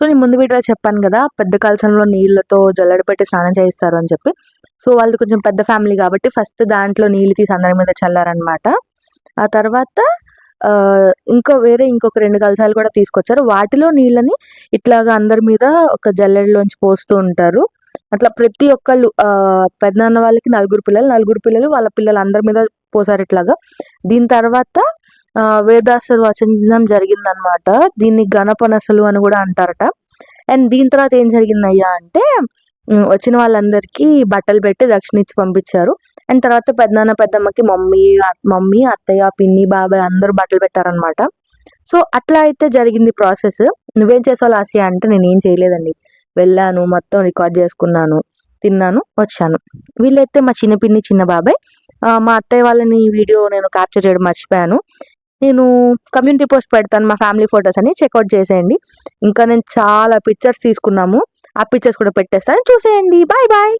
So నేను ముందు వీడియోలో చెప్పాను కదా పెద్ద కలసంలో నీళ్ళతో జల్లడి పెట్టి స్నానం చేయిస్తారు అని చెప్పి. సో వాళ్ళది కొంచెం పెద్ద ఫ్యామిలీ కాబట్టి ఫస్ట్ దాంట్లో నీళ్ళు తీసి అందరి మీద చల్లారనమాట ఆ తర్వాత ఇంకో వేరే ఇంకొక రెండు కలసాలు కూడా తీసుకొచ్చారు. వాటిలో నీళ్ళని ఇట్లాగా అందరి మీద ఒక జల్లెడలోంచి పోస్తూ ఉంటారు. అట్లా ప్రతి ఒక్కళ్ళు ఆ, పెద్దనాన్న వాళ్ళకి నలుగురు పిల్లలు నలుగురు పిల్లలు వాళ్ళ పిల్లలు అందరి మీద పోసారు ఇట్లాగా. దీని తర్వాత ఆ, వేదాసరు జరిగిందనమాట దీన్ని గణపనసలు అని కూడా అంటారట. అండ్ దీని తర్వాత ఏం జరిగిందయ్యా అంటే వచ్చిన వాళ్ళందరికీ బట్టలు పెట్టి దక్షిణ ఇచ్చి పంపించారు. అండ్ తర్వాత పెద్దనాన్న పెద్దమ్మకి మమ్మీ మమ్మీ అత్తయ్య పిన్ని బాబాయ్ అందరూ బట్టలు పెట్టారనమాట సో అట్లా అయితే జరిగింది ప్రాసెస్. నువ్వేం చేసావు ఆశయ అంటే నేను ఏం చేయలేదండి. వెళ్ళాను మొత్తం రికార్డ్ చేసుకున్నాను తిన్నాను వచ్చాను. వీళ్ళైతే మా చిన్న పిన్ని చిన్న బాబాయ్. మా అత్తయ్య వాళ్ళని వీడియో నేను క్యాప్చర్ చేయడం మర్చిపోయాను. నేను కమ్యూనిటీ పోస్ట్ పెడతాను మా ఫ్యామిలీ ఫొటోస్ అని చెక్అవుట్ చేసేయండి. ఇంకా నేను చాలా పిక్చర్స్ తీసుకున్నాము. ఆ పిక్చర్స్ కూడా పెట్టేస్తాను. చూసేయండి. Bye bye